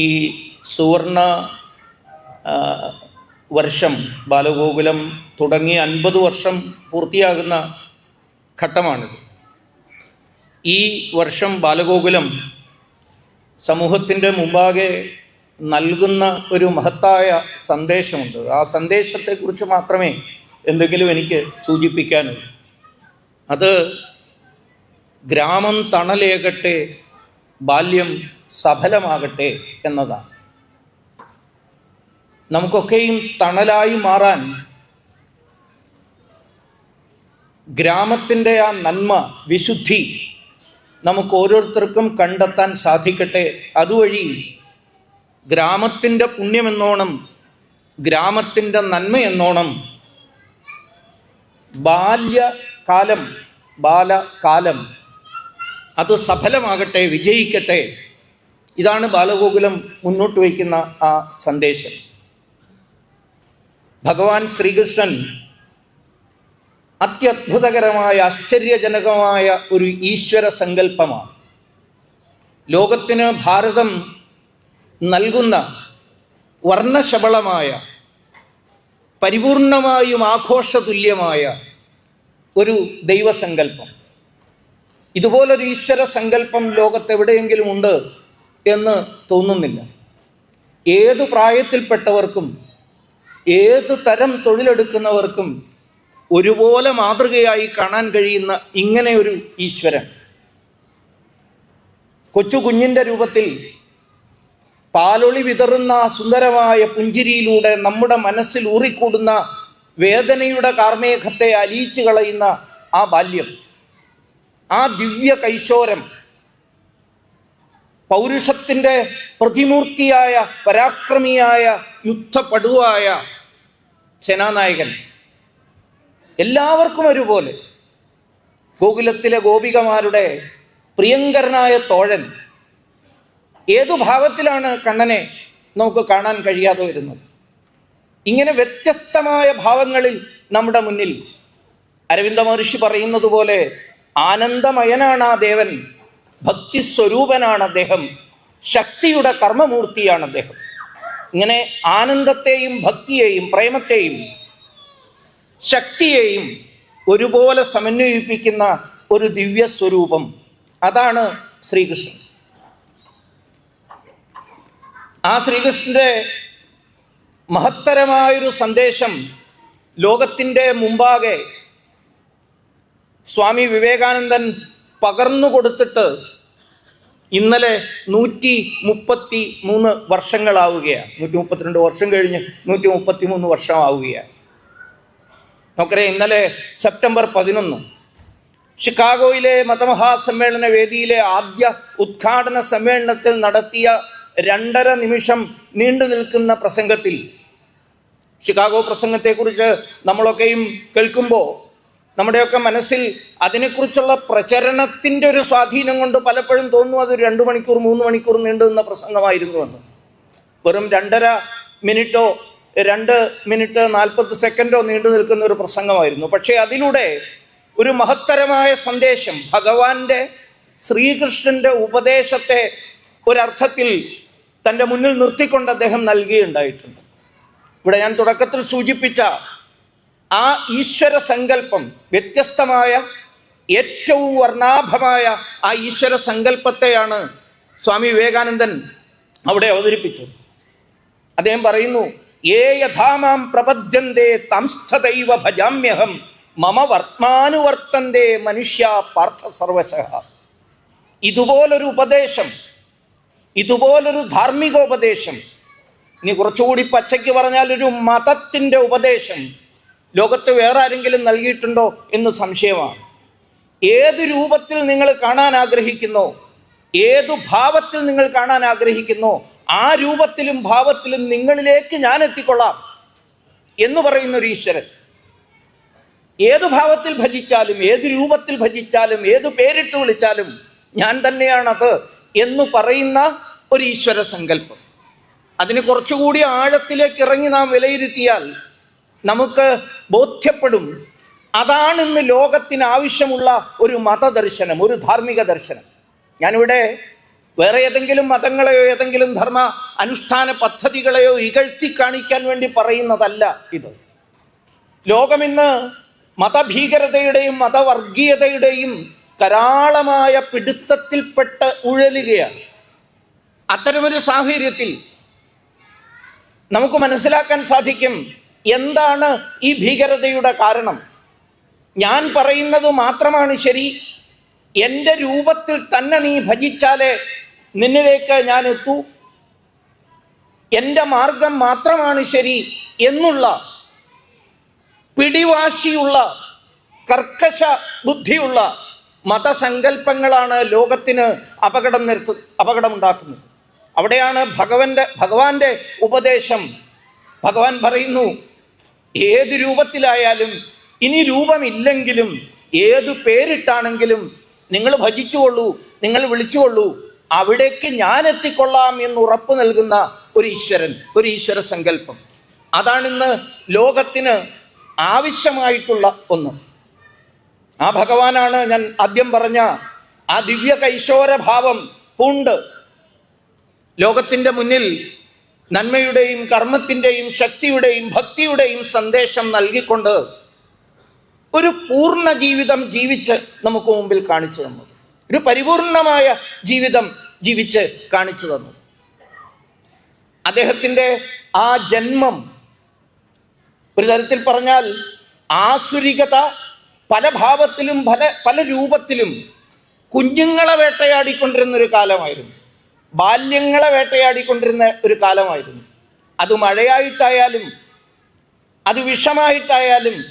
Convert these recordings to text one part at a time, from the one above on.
ഈ സുവർണ വർഷം ബാലഗോകുലം തുടങ്ങി അൻപത് വർഷം പൂർത്തിയാകുന്ന ഘട്ടമാണിത്. ഈ വർഷം ബാലഗോകുലം സമൂഹത്തിന്റെ മുമ്പാകെ നൽകുന്ന ഒരു മഹത്തായ സന്ദേശമുണ്ട്. ആ സന്ദേശത്തെക്കുറിച്ച് മാത്രമേ എന്തെങ്കിലും എനിക്ക് സൂചിപ്പിക്കാനുള്ളൂ. അത് ഗ്രാമം തണലേകട്ടെ ബാല്യം സഫലമാകട്ടെ എന്നതാണ്. നമുക്കൊക്കെയും തണലായി മാറാൻ ഗ്രാമത്തിന്റെ ആ നന്മ വിശുദ്ധി നമുക്ക് ഓരോരുത്തർക്കും കണ്ടെത്താൻ സാധിക്കട്ടെ. അതുവഴി ഗ്രാമത്തിന്റെ പുണ്യമെന്നോണം ഗ്രാമത്തിന്റെ നന്മയെന്നോണം ബാല്യകാലം ബാലകാലം അത് സഫലമാകട്ടെ വിജയിക്കട്ടെ. ഇതാണ് ബാലഗോകുലം മുന്നോട്ട് വയ്ക്കുന്ന ആ സന്ദേശം. ഭഗവാൻ ശ്രീകൃഷ്ണൻ അത്യത്ഭുതകരമായ ആശ്ചര്യജനകമായ ഒരു ഈശ്വര സങ്കല്പമാണ്. ലോകത്തിന് ഭാരതം നൽകുന്ന വർണശബളമായ പരിപൂർണമായും ആഘോഷതുല്യമായ ഒരു ദൈവസങ്കല്പം. ഇതുപോലൊരു ഈശ്വര സങ്കല്പം ലോകത്തെവിടെയെങ്കിലും ഉണ്ട് എന്ന് തോന്നുന്നില്ല. ഏതു പ്രായത്തിൽപ്പെട്ടവർക്കും ഏത് തരം തൊഴിലെടുക്കുന്നവർക്കും ഒരുപോലെ മാതൃകയായി കാണാൻ കഴിയുന്ന ഇങ്ങനെ ഒരു ഈശ്വരൻ. കൊച്ചു കുഞ്ഞിന്റെ രൂപത്തിൽ പാലൊളി വിതറുന്ന സുന്ദരമായ പുഞ്ചിരിയിലൂടെ നമ്മുടെ മനസ്സിൽ ഊറിക്കൂടുന്ന വേദനയുടെ കാർമേഘത്തെ അലിയിച്ചു കളയുന്ന ആ ബാല്യം. ആ ദിവ്യ കൈശോരം പൗരുഷത്തിന്റെ പ്രതിമൂർത്തിയായ പരാക്രമിയായ യുദ്ധപടുവായ സേനാനായകൻ. എല്ലാവർക്കും ഒരുപോലെ. ഗോകുലത്തിലെ ഗോപികമാരുടെ പ്രിയങ്കരനായ തോഴൻ ഏതു ഭാവത്തിലാണ് കണ്ണനെ നമുക്ക് കാണാൻ കഴിയാതെ വരുന്നത്? ഇങ്ങനെ വ്യത്യസ്തമായ ഭാവങ്ങളിൽ നമ്മുടെ മുന്നിൽ അരവിന്ദ മഹർഷി പറയുന്നത് പോലെ ആനന്ദമയനാണ് ആ ദേവൻ. ഭക്തി സ്വരൂപനാണ് അദ്ദേഹം. ശക്തിയുടെ കർമ്മമൂർത്തിയാണ് അദ്ദേഹം. ഇങ്ങനെ ആനന്ദത്തെയും ഭക്തിയെയും പ്രേമത്തെയും ശക്തിയെയും ഒരുപോലെ സമന്വയിപ്പിക്കുന്ന ഒരു ദിവ്യ സ്വരൂപം അതാണ് ശ്രീകൃഷ്ണൻ. ആ ശ്രീകൃഷ്ണന്റെ മഹത്തരമായൊരു സന്ദേശം ലോകത്തിന്റെ മുമ്പാകെ സ്വാമി വിവേകാനന്ദൻ പകർന്നു കൊടുത്തിട്ട് ഇന്നലെ നൂറ്റി മുപ്പത്തി മൂന്ന് വർഷങ്ങളാവുകയാണ്. നൂറ്റി മുപ്പത്തിരണ്ട് വർഷം കഴിഞ്ഞ് നൂറ്റി മുപ്പത്തി മൂന്ന് വർഷമാവുകയാണ്. നമുക്കറിയാം ഇന്നലെ സെപ്റ്റംബർ പതിനൊന്ന് ഷിക്കാഗോയിലെ മതമഹാസമ്മേളന വേദിയിലെ ആദ്യ ഉദ്ഘാടന സമ്മേളനത്തിൽ നടത്തിയ രണ്ടര നിമിഷം നീണ്ടു നിൽക്കുന്ന പ്രസംഗത്തിൽ ഷിക്കാഗോ പ്രസംഗത്തെക്കുറിച്ച് നമ്മളൊക്കെയും കേൾക്കുമ്പോൾ നമ്മുടെയൊക്കെ മനസ്സിൽ അതിനെക്കുറിച്ചുള്ള പ്രചരണത്തിന്റെ ഒരു സ്വാധീനം കൊണ്ട് പലപ്പോഴും തോന്നുന്നു അത് രണ്ട് മണിക്കൂർ മൂന്ന് മണിക്കൂർ നീണ്ടു നിന്ന പ്രസംഗമായിരുന്നു എന്ന്. വെറും രണ്ടര മിനിറ്റോ രണ്ട് മിനിറ്റ് നാൽപ്പത് സെക്കൻഡോ നീണ്ടു നിൽക്കുന്ന ഒരു പ്രസംഗമായിരുന്നു. പക്ഷേ അതിലൂടെ ഒരു മഹത്തരമായ സന്ദേശം ഭഗവാന്റെ ശ്രീകൃഷ്ണന്റെ ഉപദേശത്തെ ഒരർത്ഥത്തിൽ തന്റെ മുന്നിൽ നിർത്തിക്കൊണ്ട് അദ്ദേഹം നൽകിയുണ്ടായിട്ടുണ്ട് ഇവിടെ ഞാൻ തുടക്കത്തിൽ സൂചിപ്പിച്ച ആ ഈശ്വര സങ്കല്പം വ്യത്യസ്തമായ ഏറ്റവും വർണാഭമായ ആ ഈശ്വര സങ്കല്പത്തെയാണ് സ്വാമി വിവേകാനന്ദൻ അവിടെ അവതരിപ്പിച്ചത്. അദ്ദേഹം പറയുന്നു ഏ യഥാമാം പ്രപദ്യന്തേ തംസ്ഥൈവ ഭജാമ്യഹം മമ വർത്മാനുവർത്തന്തേ മനുഷ്യ പാർത്ഥ സർവശ ഇതുപോലൊരു ഉപദേശം ഇതുപോലൊരു ധാർമ്മികോപദേശം ഇനി കുറച്ചുകൂടി പച്ചയ്ക്ക് പറഞ്ഞാൽ ഒരു മതത്തിന്റെ ഉപദേശം ലോകത്ത് വേറെ ആരെങ്കിലും നൽകിയിട്ടുണ്ടോ എന്ന് സംശയമാണ്. ഏത് രൂപത്തിൽ നിങ്ങൾ കാണാൻ ആഗ്രഹിക്കുന്നു ഏതു ഭാവത്തിൽ നിങ്ങൾ കാണാൻ ആഗ്രഹിക്കുന്നു ആ രൂപത്തിലും ഭാവത്തിലും നിങ്ങളിലേക്ക് ഞാൻ എത്തിക്കൊള്ളാം എന്ന് പറയുന്ന ഒരു ഈശ്വരൻ. ഏതു ഭാവത്തിൽ ഭജിച്ചാലും ഏത് രൂപത്തിൽ ഭജിച്ചാലും ഏത് പേരിട്ട് വിളിച്ചാലും ഞാൻ തന്നെയാണത് എന്ന് പറയുന്ന ഒരു ഈശ്വര സങ്കല്പം. അതിന് കുറച്ചുകൂടി ആഴത്തിലേക്ക് ഇറങ്ങി നാം വിലയിരുത്തിയാൽ നമുക്ക് ബോധ്യപ്പെടും. അതാണ് ഇന്ന് ലോകത്തിന് ആവശ്യമുള്ള ഒരു മതദർശനം ഒരു ധാർമ്മിക ദർശനം. ഞാനിവിടെ വേറെ ഏതെങ്കിലും മതങ്ങളെയോ ഏതെങ്കിലും ധർമ്മ അനുഷ്ഠാന പദ്ധതികളെയോ ഇകഴ്ത്തി കാണിക്കാൻ വേണ്ടി പറയുന്നതല്ല ഇത്. ലോകമിന്ന് മതഭീകരതയുടെയും മതവർഗീയതയുടെയും കരാളമായ പിടുത്തത്തിൽപ്പെട്ട് ഉഴലുകയാണ്. അത്തരമൊരു സാഹചര്യത്തിൽ നമുക്ക് മനസ്സിലാക്കാൻ സാധിക്കും എന്താണ് ഈ ഭീകരതയുടെ കാരണം? ഞാൻ പറയുന്നത് മാത്രമാണ് ശരി. എന്റെ രൂപത്തിൽ തന്നെ നീ ഭജിച്ചാലേ നിന്നിലേക്ക് ഞാൻ എത്തൂ. എന്റെ മാർഗം മാത്രമാണ് ശരി എന്നുള്ള പിടിവാശിയുള്ള കർക്കശ ബുദ്ധിയുള്ള മതസങ്കല്പങ്ങളാണ് ലോകത്തിന് അപകടം നിർത്തു അപകടമുണ്ടാക്കുന്നത്. അവിടെയാണ് ഭഗവന്റെ ഭഗവാന്റെ ഉപദേശം. ഭഗവാൻ പറയുന്നു ഏത് രൂപത്തിലായാലും ഇനി രൂപമില്ലെങ്കിലും ഏത് പേരിട്ടാണെങ്കിലും നിങ്ങൾ ഭജിച്ചുകൊള്ളൂ നിങ്ങൾ വിളിച്ചുകൊള്ളൂ അവിടേക്ക് ഞാൻ എത്തിക്കൊള്ളാം എന്ന് ഉറപ്പ് നൽകുന്ന ഒരു ഈശ്വരൻ ഒരു ഈശ്വര സങ്കല്പം. അതാണിന്ന് ലോകത്തിന് ആവശ്യമായിട്ടുള്ള ഒന്ന്. ആ ഭഗവാനാണ് ഞാൻ ആദ്യം പറഞ്ഞ ആ ദിവ്യ കൈശോര ഭാവം പൂണ്ട്. ലോകത്തിന്റെ മുന്നിൽ നന്മയുടെയും കർമ്മത്തിന്റെയും ശക്തിയുടെയും ഭക്തിയുടെയും സന്ദേശം നൽകിക്കൊണ്ട് ഒരു പൂർണ ജീവിതം ജീവിച്ച് നമുക്ക് മുമ്പിൽ കാണിച്ചു തന്നു. ഒരു പരിപൂർണമായ ജീവിതം ജീവിച്ച് കാണിച്ചു തന്നു. അദ്ദേഹത്തിന്റെ ആ ജന്മം ഒരു തരത്തിൽ പറഞ്ഞാൽ ആസുരികത പല ഭാവത്തിലും പല പല രൂപത്തിലും കുഞ്ഞുങ്ങളെ വേട്ടയാടിക്കൊണ്ടിരുന്നൊരു കാലമായിരുന്നു. ബാല്യങ്ങളെ വേട്ടയാടിക്കൊണ്ടിരുന്ന ഒരു കാലമായിരുന്നു. അത് മഴയായിട്ടായാലും അത് വിഷമായിട്ടായാലും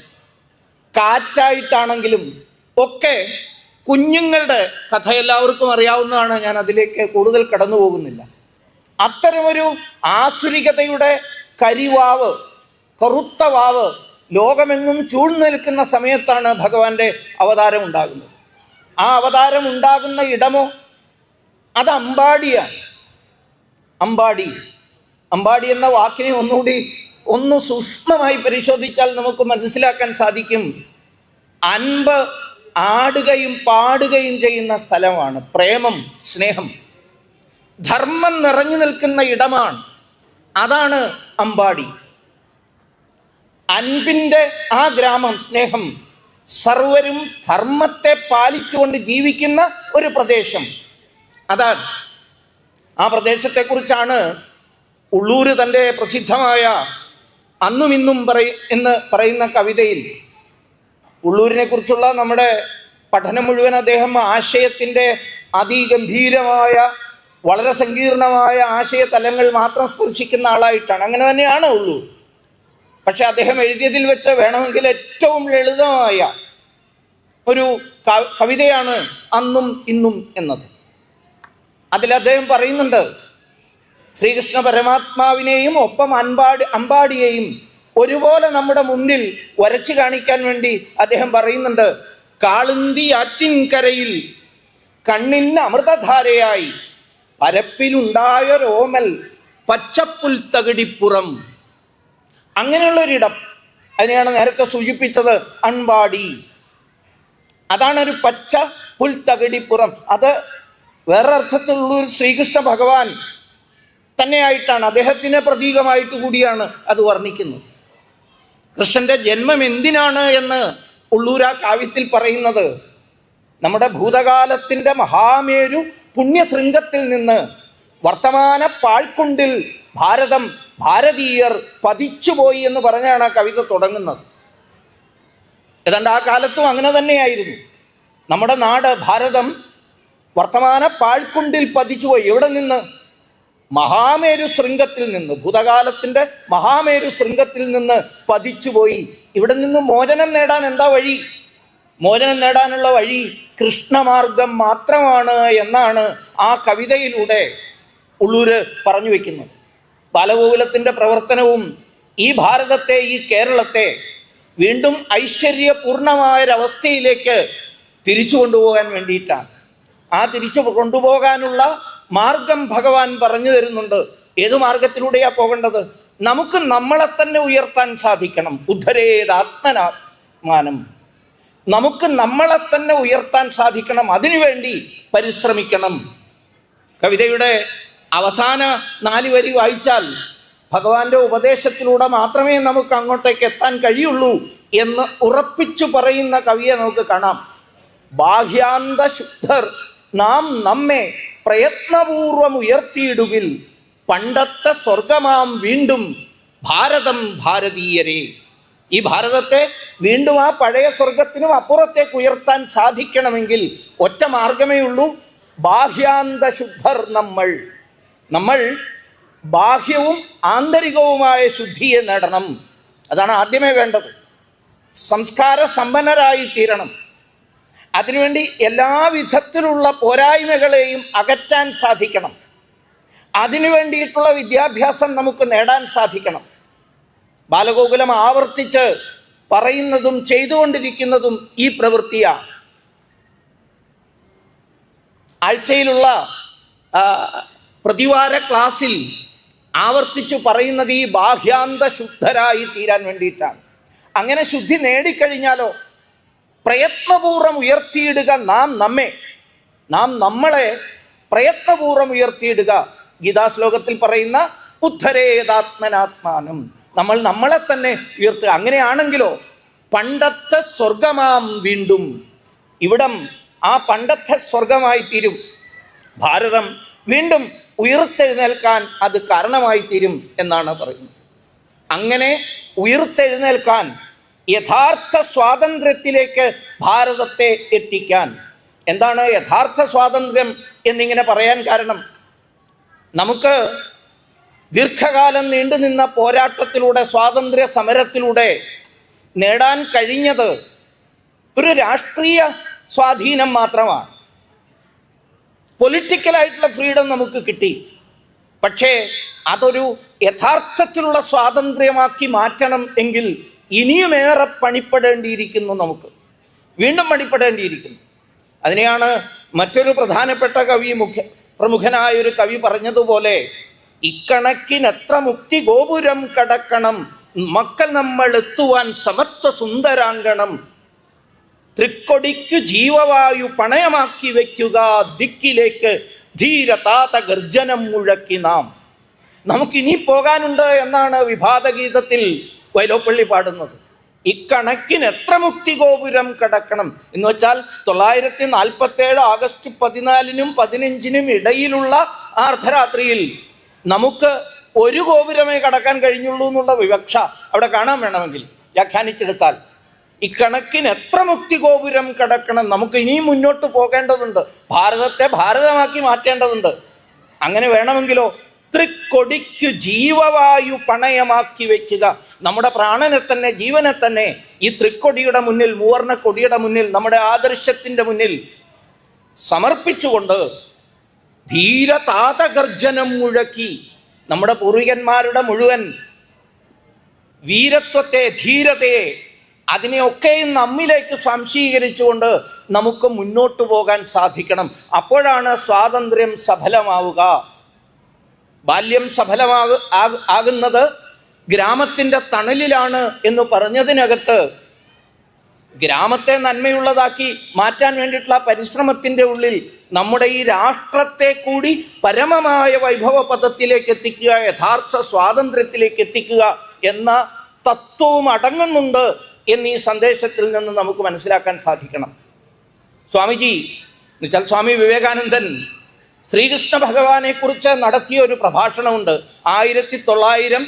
കാറ്റായിട്ടാണെങ്കിലും ഒക്കെ കുഞ്ഞുങ്ങളുടെ കഥ എല്ലാവർക്കും അറിയാവുന്നതാണ്. ഞാൻ അതിലേക്ക് കൂടുതൽ കടന്നു പോകുന്നില്ല അത്തരമൊരു ആസുരികതയുടെ കരിവാവ് കറുത്ത വാവ് ലോകമെങ്ങും ചൂഴ്ന്നു നിൽക്കുന്ന സമയത്താണ് ഭഗവാന്റെ അവതാരം ഉണ്ടാകുന്നത്. ആ അവതാരം ഉണ്ടാകുന്ന ഇടമോ അത് അമ്പാടിയാണ്. അമ്പാടി. അമ്പാടി എന്ന വാക്കിനെ ഒന്നുകൂടി ഒന്ന് സൂക്ഷ്മമായി പരിശോധിച്ചാൽ നമുക്ക് മനസ്സിലാക്കാൻ സാധിക്കും. അൻപ് ആടുകയും പാടുകയും ചെയ്യുന്ന സ്ഥലമാണ് പ്രേമം സ്നേഹം. ധർമ്മം നിറഞ്ഞു നിൽക്കുന്ന ഇടമാണ്. അതാണ് അമ്പാടി. അൻപിന്റെ ആ ഗ്രാമം സ്നേഹം സർവരും ധർമ്മത്തെ പാലിച്ചുകൊണ്ട് ജീവിക്കുന്ന ഒരു പ്രദേശം. അതാണ്. ആ പ്രദേശത്തെക്കുറിച്ചാണ് ഉള്ളൂര് തന്റെ പ്രസിദ്ധമായ അന്നും ഇന്നും പറയ എന്ന് പറയുന്ന കവിതയിൽ ഉള്ളൂരിനെ കുറിച്ചുള്ള നമ്മുടെ പഠനം മുഴുവൻ അദ്ദേഹം ആശയത്തിന്റെ അതിഗംഭീരമായ വളരെ സങ്കീർണമായ ആശയ തലങ്ങൾ മാത്രം സ്പർശിക്കുന്ന ആളായിട്ടാണ്. അങ്ങനെ തന്നെയാണ് ഉള്ളൂർ. പക്ഷെ അദ്ദേഹം എഴുതിയതിൽ വെച്ച് വേണമെങ്കിൽ ഏറ്റവും ലളിതമായ ഒരു കവിതയാണ് അന്നും ഇന്നും എന്നത്. അതിൽ അദ്ദേഹം പറയുന്നുണ്ട് ശ്രീകൃഷ്ണ പരമാത്മാവിനെയും ഒപ്പം അൻപാടി അമ്പാടിയെയും ഒരുപോലെ നമ്മുടെ മുന്നിൽ വരച്ചു കാണിക്കാൻ വേണ്ടി അദ്ദേഹം പറയുന്നുണ്ട് കാളുന്തി ആറ്റിൻകരയിൽ കണ്ണിന് അമൃതധാരയായി പരപ്പിലുണ്ടായ രോമൽ പച്ചപ്പുൽ തകിടിപ്പുറം. അങ്ങനെയുള്ളൊരിടം അതിനെയാണ് നേരത്തെ സൂചിപ്പിച്ചത് അൺപാടി അതാണ് ഒരു പച്ച പുൽത്തകിടിപ്പുറം അത് വേറൊരർത്ഥത്തിലുള്ള ഒരു ശ്രീകൃഷ്ണ ഭഗവാൻ തന്നെയായിട്ടാണ് അദ്ദേഹത്തിന് പ്രതീകമായിട്ട് കൂടിയാണ് അത് വർണിക്കുന്നത്. കൃഷ്ണന്റെ ജന്മം എന്തിനാണ് എന്ന് ഉള്ളൂർ ആ കാവ്യത്തിൽ പറയുന്നത് നമ്മുടെ ഭൂതകാലത്തിന്റെ മഹാമേരു പുണ്യശൃംഗത്തിൽ നിന്ന് വർത്തമാന പാഴ്ക്കുണ്ടിൽ ഭാരതം ഭാരതീയർ പതിച്ചുപോയി എന്ന് പറഞ്ഞാണ് ആ കവിത തുടങ്ങുന്നത്. ഏതാണ്ട് ആ കാലത്തും അങ്ങനെ തന്നെയായിരുന്നു. നമ്മുടെ നാട് ഭാരതം വർത്തമാന പാഴ്ക്കുണ്ടിൽ പതിച്ചുപോയി എവിടെ നിന്ന്? മഹാമേരു ശൃംഗത്തിൽ നിന്ന്. ഭൂതകാലത്തിന്റെ മഹാമേരു ശൃംഗത്തിൽ നിന്ന് പതിച്ചുപോയി. ഇവിടെ നിന്ന് മോചനം നേടാൻ എന്താ വഴി? മോചനം നേടാനുള്ള വഴി കൃഷ്ണമാർഗം മാത്രമാണ് എന്നാണ് ആ കവിതയിലൂടെ ഉള്ളൂര് പറഞ്ഞു വെക്കുന്നത്. ബാലഗോകുലത്തിന്റെ പ്രവർത്തനവും ഈ ഭാരതത്തെ ഈ കേരളത്തെ വീണ്ടും ഐശ്വര്യപൂർണമായൊരവസ്ഥയിലേക്ക് തിരിച്ചു കൊണ്ടുപോകാൻ വേണ്ടിയിട്ടാണ്. ആ തിരിച്ചു കൊണ്ടുപോകാനുള്ള മാർഗം ഭഗവാൻ പറഞ്ഞു തരുന്നുണ്ട്. ഏത് മാർഗത്തിലൂടെയാ പോകേണ്ടത്? നമുക്ക് നമ്മളെ തന്നെ ഉയർത്താൻ സാധിക്കണം. ഉദ്ധരേതാത്മനാത്മാനം. നമുക്ക് നമ്മളെ തന്നെ ഉയർത്താൻ സാധിക്കണം. അതിനുവേണ്ടി പരിശ്രമിക്കണം. കവിതയുടെ അവസാന നാല് വരി വായിച്ചാൽ ഭഗവാന്റെ ഉപദേശത്തിലൂടെ മാത്രമേ നമുക്ക് അങ്ങോട്ടേക്ക് എത്താൻ കഴിയുള്ളൂ എന്ന് ഉറപ്പിച്ചു പറയുന്ന കവിയെ നമുക്ക് കാണാം. ബാഹ്യാന്ത ശുദ്ധർ നാം നമ്മെ പ്രയത്നപൂർവം ഉയർത്തിയിടുകിൽ പണ്ടത്തെ സ്വർഗമാം വീണ്ടും ഭാരതം ഭാരതീയരെ. ഈ ഭാരതത്തെ വീണ്ടും ആ പഴയ സ്വർഗത്തിനും അപ്പുറത്തേക്ക് ഉയർത്താൻ സാധിക്കണമെങ്കിൽ ഒറ്റ മാർഗമേ ഉള്ളൂ. ബാഹ്യാന്ത ശുദ്ധർ നമ്മൾ. നമ്മൾ ബാഹ്യവും ആന്തരികവുമായ ശുദ്ധിയെ നേടണം. അതാണ് ആദ്യമേ വേണ്ടത്. സംസ്കാര സമ്പന്നരായി തീരണം അതിനുവേണ്ടി എല്ലാ വിധത്തിലുള്ള പോരായ്മകളെയും അകറ്റാൻ സാധിക്കണം. അതിനു വേണ്ടിയിട്ടുള്ള വിദ്യാഭ്യാസം നമുക്ക് നേടാൻ സാധിക്കണം. ബാലഗോകുലം ആവർത്തിച്ച് പറയുന്നതും ചെയ്തുകൊണ്ടിരിക്കുന്നതും ഈ പ്രവൃത്തിയാണ്. ആഴ്ചയിലുള്ള പ്രതിവാര ക്ലാസ്സിൽ ആവർത്തിച്ചു പറയുന്നത് ഈ ബാഹ്യാന്ത ശുദ്ധരായി തീരാൻ വേണ്ടിയിട്ടാണ്. അങ്ങനെ ശുദ്ധി നേടിക്കഴിഞ്ഞാലോ പ്രയത്നപൂർവം ഉയർത്തിയിടുക നാം നമ്മെ. നാം നമ്മളെ പ്രയത്നപൂർവം ഉയർത്തിയിടുക. ഗീതാശ്ലോകത്തിൽ പറയുന്ന ഉദ്ധരേതാത്മനാത്മാനം. നമ്മൾ നമ്മളെ തന്നെ ഉയർത്തുക. അങ്ങനെയാണെങ്കിലോ പണ്ടത്തെ സ്വർഗമാം വീണ്ടും ഇവിടം ആ പണ്ടത്തെ സ്വർഗമായി തീരും. ഭാരതം വീണ്ടും ഉയർത്തെഴുന്നേൽക്കാൻ അത് കാരണമായി തീരും എന്നാണ് പറയുന്നത്. അങ്ങനെ ഉയർത്തെഴുന്നേൽക്കാൻ യഥാർത്ഥ സ്വാതന്ത്ര്യത്തിലേക്ക് ഭാരതത്തെ എത്തിക്കാൻ. എന്താണ് യഥാർത്ഥ സ്വാതന്ത്ര്യം എന്നിങ്ങനെ പറയാൻ കാരണം? നമുക്ക് ദീർഘകാലം നീണ്ടുനിന്ന പോരാട്ടത്തിലൂടെ സ്വാതന്ത്ര്യ സമരത്തിലൂടെ നേടാൻ കഴിഞ്ഞത് ഒരു രാഷ്ട്രീയ സ്വാധീനം മാത്രമാണ്. പൊളിറ്റിക്കലായിട്ടുള്ള ഫ്രീഡം നമുക്ക് കിട്ടി. പക്ഷേ അതൊരു യഥാർത്ഥത്തിലുള്ള സ്വാതന്ത്ര്യമാക്കി മാറ്റണം എങ്കിൽ ഇനിയുമേറെ പണിപ്പെടേണ്ടിയിരിക്കുന്നു നമുക്ക്. വീണ്ടും പണിപ്പെടേണ്ടിയിരിക്കുന്നു. അതിനെയാണ് മറ്റൊരു പ്രധാനപ്പെട്ട കവി മുഖ്യ പ്രമുഖനായ ഒരു കവി പറഞ്ഞതുപോലെ ഇക്കണക്കിനെത്ര മുക്തി ഗോപുരം കടക്കണം മക്കൾ നമ്മൾ എത്തുവാൻ സമത്വ സുന്ദരാങ്കണം തൃക്കൊടിക്ക് ജീവവായു പണയമാക്കി വയ്ക്കുക ദിക്കിലേക്ക് ധീരതാത ഗർജനം മുഴക്കി നാം. നമുക്കിനി പോകാനുണ്ട് എന്നാണ് വിഭാതഗീതത്തിൽ വൈലോപ്പള്ളി പാടുന്നത്. ഇക്കണക്കിന് എത്ര മുക്തി ഗോപുരം കടക്കണം? എന്ന് വെച്ചാൽ തൊള്ളായിരത്തി നാൽപ്പത്തി ഏഴ് ആഗസ്റ്റ് പതിനാലിനും പതിനഞ്ചിനും ഇടയിലുള്ള അർദ്ധരാത്രിയിൽ നമുക്ക് ഒരു ഗോപുരമേ കടക്കാൻ കഴിഞ്ഞുള്ളൂ എന്നുള്ള വിവക്ഷ അവിടെ കാണാൻ വേണമെങ്കിൽ വ്യാഖ്യാനിച്ചെടുത്താൽ ഇക്കണക്കിന് എത്ര മുക്തി ഗോപുരം കടക്കണം? നമുക്ക് ഇനിയും മുന്നോട്ട് പോകേണ്ടതുണ്ട്. ഭാരതത്തെ ഭാരതമാക്കി മാറ്റേണ്ടതുണ്ട്. അങ്ങനെ വേണമെങ്കിലോ? തൃക്കൊടിക്ക് ജീവവായു പണയമാക്കി വെക്കുക. നമ്മുടെ പ്രാണനെ തന്നെ ജീവനെ തന്നെ ഈ തൃക്കൊടിയുടെ മുന്നിൽ മൂവർണ കൊടിയുടെ മുന്നിൽ നമ്മുടെ ആദർശത്തിന്റെ മുന്നിൽ സമർപ്പിച്ചുകൊണ്ട് ധീരതാതഗർജനം മുഴക്കി നമ്മുടെ പൂർവികന്മാരുടെ മുഴുവൻ വീരത്വത്തെ ധീരതയെ അതിനെയൊക്കെയും നമ്മിലേക്ക് സംശീകരിച്ചുകൊണ്ട് നമുക്ക് മുന്നോട്ട് പോകാൻ സാധിക്കണം. അപ്പോഴാണ് സ്വാതന്ത്ര്യം സഫലമാവുക. ബാല്യം സഫലമാകുന്നത് ഗ്രാമത്തിന്റെ തണലിലാണ് എന്ന് പറഞ്ഞതിനകത്ത് ഗ്രാമത്തെ നന്മയുള്ളതാക്കി മാറ്റാൻ വേണ്ടിയിട്ടുള്ള പരിശ്രമത്തിന്റെ ഉള്ളിൽ നമ്മുടെ ഈ രാഷ്ട്രത്തെ കൂടി പരമമായ വൈഭവ പദത്തിലേക്ക് എത്തിക്കുക യഥാർത്ഥ സ്വാതന്ത്ര്യത്തിലേക്ക് എത്തിക്കുക എന്ന തത്വവും അടങ്ങുന്നുണ്ട് എന്ന് ഈ സന്ദേശത്തിൽ നിന്ന് നമുക്ക് മനസ്സിലാക്കാൻ സാധിക്കണം. സ്വാമിജി എന്നുവെച്ചാൽ സ്വാമി വിവേകാനന്ദൻ ശ്രീകൃഷ്ണ ഭഗവാനെ കുറിച്ച് നടത്തിയ ഒരു പ്രഭാഷണമുണ്ട്. ആയിരത്തി തൊള്ളായിരം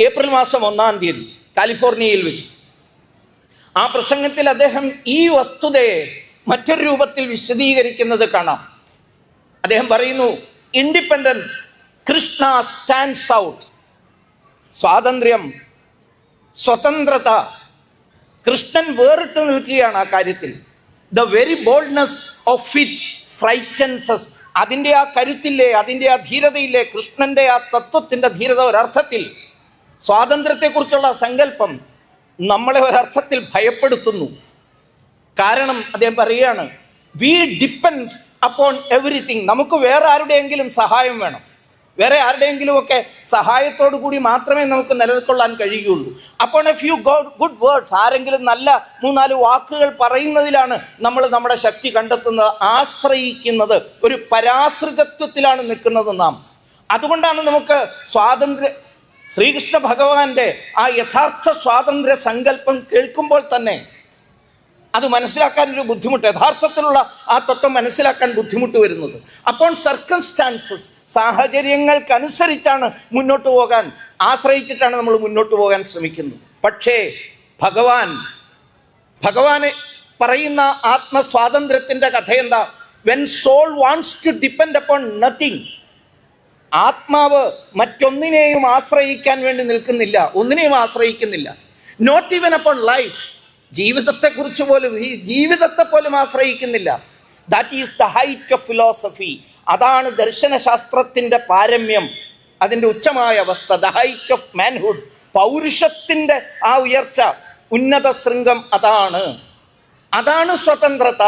ഏപ്രിൽ മാസം ഒന്നാം തീയതി കാലിഫോർണിയയിൽ വെച്ച്. ആ പ്രസംഗത്തിൽ അദ്ദേഹം ഈ വസ്തുതയെ മറ്റൊരു രൂപത്തിൽ വിശദീകരിക്കുന്നത് കാണാം. അദ്ദേഹം പറയുന്നു ഇൻഡിപെൻഡന്റ് കൃഷ്ണ സ്റ്റാൻഡ്സ് ഔട്ട് സ്വാതന്ത്ര്യം സ്വതന്ത്രത. കൃഷ്ണൻ വേറിട്ട് നിൽക്കുകയാണ് ആ കാര്യത്തിൽ. The very boldness of it frightens അതിന്റെ ആ കരുത്തില്ലേ അതിന്റെ ആ ധീരതയില്ലേ കൃഷ്ണന്റെ ആ തത്വത്തിന്റെ ധീരത ഒരർത്ഥത്തിൽ സ്വാതന്ത്ര്യത്തെക്കുറിച്ചുള്ള സങ്കല്പം നമ്മളെ ഒരർത്ഥത്തിൽ ഭയപ്പെടുത്തുന്നു. കാരണം അദ്ദേഹം പറയുകയാണ് വി ഡിപ്പെൻഡ് അപ്പോൺ എവറിത്തിങ് നമുക്ക് വേറെ ആരുടെയെങ്കിലും സഹായം വേണം. വേറെ ആരുടെയെങ്കിലുമൊക്കെ സഹായത്തോടു കൂടി മാത്രമേ നമുക്ക് നിലനിൽക്കൊള്ളാൻ കഴിയുകയുള്ളൂ. അപ്പോൾ എ ഫ്യൂ ഗുഡ് വേർഡ്സ് ആരെങ്കിലും നല്ല മൂന്നാൽ വാക്കുകൾ പറയുന്നതിലാണ് നമ്മൾ നമ്മുടെ ശക്തി കണ്ടെത്തുന്നത് ആശ്രയിക്കുന്നത്. ഒരു പരാശ്രിതത്വത്തിലാണ് നിൽക്കുന്നത് നാം. അതുകൊണ്ടാണ് നമുക്ക് സ്വാതന്ത്ര്യ ശ്രീകൃഷ്ണ ഭഗവാന്റെ ആ യഥാർത്ഥ സ്വാതന്ത്ര്യ സങ്കല്പം കേൾക്കുമ്പോൾ തന്നെ അത് മനസ്സിലാക്കാൻ ഒരു ബുദ്ധിമുട്ട് യഥാർത്ഥത്തിലുള്ള ആ തത്വം മനസ്സിലാക്കാൻ ബുദ്ധിമുട്ട് വരുന്നത്. അപ്പോൾ സർക്കംസ്റ്റാൻസസ് സാഹചര്യങ്ങൾക്കനുസരിച്ചാണ് മുന്നോട്ട് പോകാൻ ആശ്രയിച്ചിട്ടാണ് നമ്മൾ മുന്നോട്ട് പോകാൻ ശ്രമിക്കുന്നത്. പക്ഷേ ഭഗവാൻ ഭഗവാനെ പറയുന്ന ആത്മസ്വാതന്ത്ര്യത്തിന്റെ കഥ എന്താ when soul wants to depend upon nothing ആത്മാവ് മറ്റൊന്നിനെയും ആശ്രയിക്കാൻ വേണ്ടി നിൽക്കുന്നില്ല ഒന്നിനെയും ആശ്രയിക്കുന്നില്ല. നോട്ട് ഈവൻ അപ്പോൾ ലൈഫ് ജീവിതത്തെക്കുറിച്ച് പോലും ഈ ജീവിതത്തെ പോലും ആശ്രയിക്കുന്നില്ല. That is the height of philosophy അതാണ് ദർശനശാസ്ത്രത്തിന്റെ പാരമ്യം. അതിന്റെ ഉച്ചമായ അവസ്ഥ ദ ഹൈറ്റ് ഓഫ് മാൻഹുഡ് പൗരുഷത്തിന്റെ ആ ഉയർച്ച ഉന്നത ശൃംഗം അതാണ്. അതാണ് സ്വതന്ത്രത.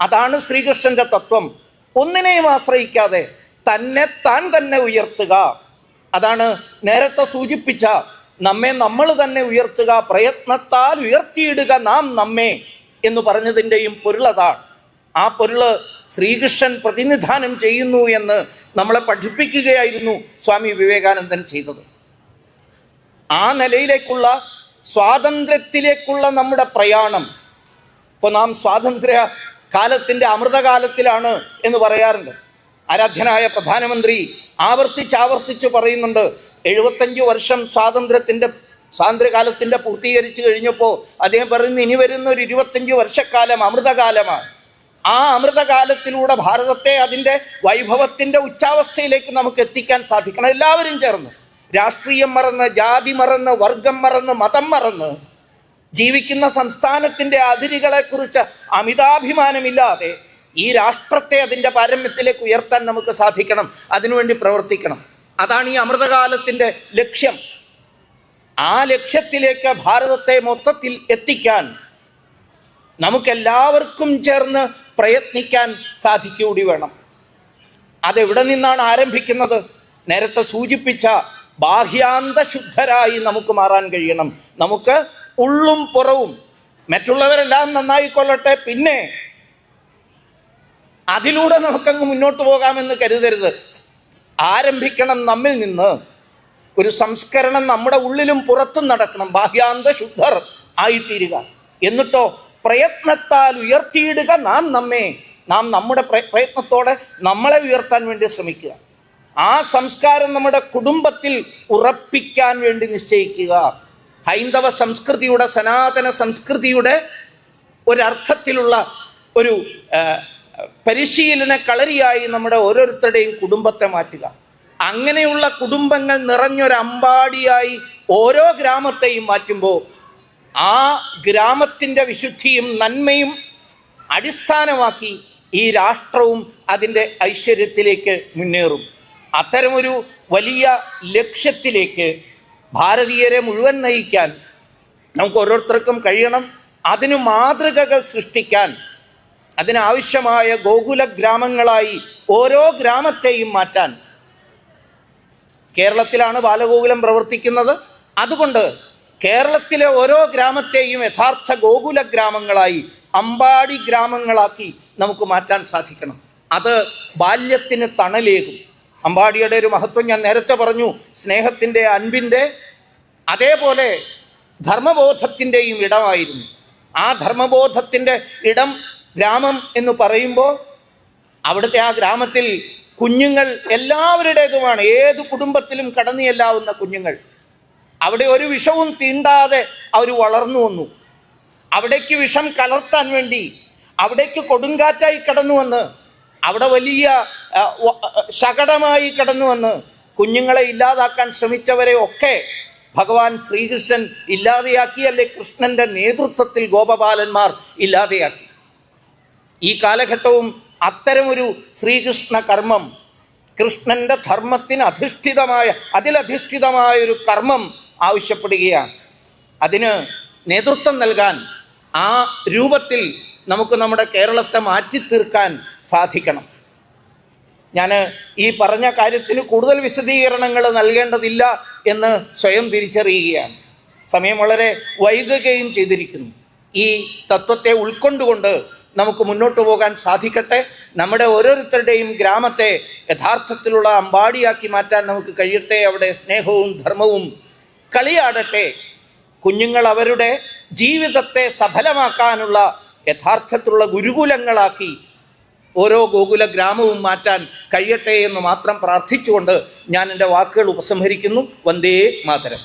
അതാണ് ശ്രീകൃഷ്ണന്റെ തത്വം. ഒന്നിനെയും ആശ്രയിക്കാതെ തന്നെ താൻ തന്നെ ഉയർത്തുക. അതാണ് നേരത്തെ സൂചിപ്പിച്ച നമ്മെ നമ്മൾ തന്നെ ഉയർത്തുക പ്രയത്നത്താൽ ഉയർത്തിയിടുക നാം നമ്മെ എന്ന് പറഞ്ഞതിന്റെയും പൊരുളതാണ് ആ പൊരുൾ ശ്രീകൃഷ്ണൻ പ്രതിനിധാനം ചെയ്യുന്നു എന്ന് നമ്മളെ പഠിപ്പിക്കുകയായിരുന്നു സ്വാമി വിവേകാനന്ദൻ ചെയ്തത്. ആ നിലയിലേക്കുള്ള സ്വാതന്ത്ര്യത്തിലേക്കുള്ള നമ്മുടെ പ്രയാണം. ഇപ്പോൾ നാം സ്വാതന്ത്ര്യ കാലത്തിന്റെ അമൃതകാലത്തിലാണ് എന്ന് പറയാറുണ്ട്. ആരാധ്യനായ പ്രധാനമന്ത്രി ആവർത്തിച്ചാവർത്തിച്ച് ആവർത്തിച്ച് പറയുന്നുണ്ട് എഴുപത്തഞ്ച് വർഷം സ്വാതന്ത്ര്യത്തിന്റെ സ്വാതന്ത്ര്യകാലത്തിന്റെ പൂർത്തീകരിച്ചു കഴിഞ്ഞപ്പോൾ അദ്ദേഹം പറയുന്നു ഇനി വരുന്ന ഒരു ഇരുപത്തഞ്ച് വർഷക്കാലം അമൃതകാലമാണ്. ആ അമൃതകാലത്തിലൂടെ ഭാരതത്തെ അതിന്റെ വൈഭവത്തിന്റെ ഉച്ചാവസ്ഥയിലേക്ക് നമുക്ക് എത്തിക്കാൻ സാധിക്കണം. എല്ലാവരും ചേർന്ന്. രാഷ്ട്രീയം മറന്ന് ജാതി മറന്ന് വർഗം മറന്ന് മതം മറന്ന് ജീവിക്കുന്ന സംസ്ഥാനത്തിന്റെ അതിരുകളെക്കുറിച്ച് അമിതാഭിമാനമില്ലാതെ ഈ രാഷ്ട്രത്തെ അതിന്റെ പാരമ്യത്തിലേക്ക് ഉയർത്താൻ നമുക്ക് സാധിക്കണം അതിനുവേണ്ടി പ്രവർത്തിക്കണം. അതാണ് ഈ അമൃതകാലത്തിന്റെ ലക്ഷ്യം. ആ ലക്ഷ്യത്തിലേക്ക് ഭാരതത്തെ മൊത്തത്തിൽ എത്തിക്കാൻ നമുക്കെല്ലാവർക്കും ചേർന്ന് പ്രയത്നിക്കാൻ സാധിക്കൂടി വേണം. അതെവിടെ നിന്നാണ് ആരംഭിക്കുന്നത്? നേരത്തെ സൂചിപ്പിച്ച ബാഹ്യാന്ത ശുദ്ധരായി നമുക്ക് മാറാൻ കഴിയണം. നമുക്ക് ഉള്ളും പുറവും മറ്റുള്ളവരെല്ലാം നന്നായിക്കൊള്ളട്ടെ പിന്നെ അതിലൂടെ നമുക്കങ്ങ് മുന്നോട്ട് പോകാമെന്ന് കരുതരുത്. ആരംഭിക്കണം നമ്മിൽ നിന്ന്. ഒരു സംസ്കരണം നമ്മുടെ ഉള്ളിലും പുറത്തും നടക്കണം. ബാഹ്യാന്ത ശുദ്ധർ ആയിത്തീരുക. എന്നിട്ടോ പ്രയത്നത്താൽ ഉയർത്തിയിടുക നാം നമ്മെ. നാം നമ്മുടെ പ്രയത്നത്തോടെ നമ്മളെ ഉയർത്താൻ വേണ്ടി ശ്രമിക്കുക. ആ സംസ്കാരം നമ്മുടെ കുടുംബത്തിൽ ഉറപ്പിക്കാൻ വേണ്ടി നിശ്ചയിക്കുക. ഹൈന്ദവ സംസ്കൃതിയുടെ സനാതന സംസ്കൃതിയുടെ ഒരർത്ഥത്തിലുള്ള ഒരു പരിശീലന കളരിയായി നമ്മുടെ ഓരോരുത്തരുടെയും കുടുംബത്തെ മാറ്റുക. അങ്ങനെയുള്ള കുടുംബങ്ങൾ നിറഞ്ഞൊരമ്പാടിയായി ഓരോ ഗ്രാമത്തെയും മാറ്റുമ്പോൾ ആ ഗ്രാമത്തിന്റെ വിശുദ്ധിയും നന്മയും അടിസ്ഥാനമാക്കി ഈ രാഷ്ട്രവും അതിന്റെ ഐശ്വര്യത്തിലേക്ക് മുന്നേറും. അത്തരമൊരു വലിയ ലക്ഷ്യത്തിലേക്ക് ഭാരതീയരെ മുഴുവൻ നയിക്കാൻ നമുക്ക് ഓരോരുത്തർക്കും കഴിയണം. അതിനു മാതൃകകൾ സൃഷ്ടിക്കാൻ അതിനാവശ്യമായ ഗോകുല ഗ്രാമങ്ങളായി ഓരോ ഗ്രാമത്തെയും മാറ്റാൻ കേരളത്തിലാണ് ബാലഗോകുലം പ്രവർത്തിക്കുന്നത്. അതുകൊണ്ട് കേരളത്തിലെ ഓരോ ഗ്രാമത്തെയും യഥാർത്ഥ ഗോകുല ഗ്രാമങ്ങളായി അമ്പാടി ഗ്രാമങ്ങളാക്കി നമുക്ക് മാറ്റാൻ സാധിക്കണം. അത് ബാല്യത്തിന് തണലേകും. അമ്പാടിയുടെ ഒരു മഹത്വം ഞാൻ നേരത്തെ പറഞ്ഞു സ്നേഹത്തിന്റെ അൻപിന്റെ അതേപോലെ ധർമ്മബോധത്തിന്റെയും ഇടമായിരുന്നു. ആ ധർമ്മബോധത്തിന്റെ ഇടം ഗ്രാമം എന്ന് പറയുമ്പോൾ അവിടുത്തെ ആ ഗ്രാമത്തിൽ കുഞ്ഞുങ്ങൾ എല്ലാവരുടേതുമാണ്. ഏത് കുടുംബത്തിലും കടന്നു ചെല്ലാവുന്ന കുഞ്ഞുങ്ങൾ. അവിടെ ഒരു വിഷവും തീണ്ടാതെ അവർ വളർന്നു വന്നു. അവിടേക്ക് വിഷം കലർത്താൻ വേണ്ടി അവിടേക്ക് കൊടുങ്കാറ്റായി കടന്നു വന്ന് അവിടെ വലിയ ശകടമായി കടന്നു വന്ന് കുഞ്ഞുങ്ങളെ ഇല്ലാതാക്കാൻ ശ്രമിച്ചവരെ ഒക്കെ ഭഗവാൻ ശ്രീകൃഷ്ണൻ ഇല്ലാതെയാക്കി അല്ലെ കൃഷ്ണന്റെ നേതൃത്വത്തിൽ ഗോപബാലന്മാർ ഇല്ലാതെയാക്കി. ഈ കാലഘട്ടവും അത്തരമൊരു ശ്രീകൃഷ്ണ കർമ്മം കൃഷ്ണന്റെ ധർമ്മത്തിന് അധിഷ്ഠിതമായ അതിലധിഷ്ഠിതമായ ഒരു കർമ്മം ആവശ്യപ്പെടുകയാണ്. അതിന് നേതൃത്വം നൽകാൻ ആ രൂപത്തിൽ നമുക്ക് നമ്മുടെ കേരളത്തെ മാറ്റി തീർക്കാൻ സാധിക്കണം. ഞാൻ ഈ പറഞ്ഞ കാര്യത്തിന് കൂടുതൽ വിശദീകരണങ്ങൾ നൽകേണ്ടതില്ല എന്ന് സ്വയം തിരിച്ചറിയുകയാണ്. സമയം വളരെ വൈകുകയും ചെയ്തിരിക്കുന്നു. ഈ തത്വത്തെ ഉൾക്കൊണ്ടുകൊണ്ട് നമുക്ക് മുന്നോട്ട് പോകാൻ സാധിക്കട്ടെ. നമ്മുടെ ഓരോരുത്തരുടെയും ഗ്രാമത്തെ യഥാർത്ഥത്തിലുള്ള അമ്പാടിയാക്കി മാറ്റാൻ നമുക്ക് കഴിയട്ടെ. അവിടെ സ്നേഹവും ധർമ്മവും കളിയാടട്ടെ. കുഞ്ഞുങ്ങൾ അവരുടെ ജീവിതത്തെ സഫലമാക്കാനുള്ള യഥാർത്ഥത്തിലുള്ള ഗുരുകുലങ്ങളാക്കി ഓരോ ഗോകുല ഗ്രാമവും മാറ്റാൻ കഴിയട്ടെ എന്ന് മാത്രം പ്രാർത്ഥിച്ചുകൊണ്ട് ഞാൻ എന്റെ വാക്കുകൾ ഉപസംഹരിക്കുന്നു. വന്ദേ മാതരം.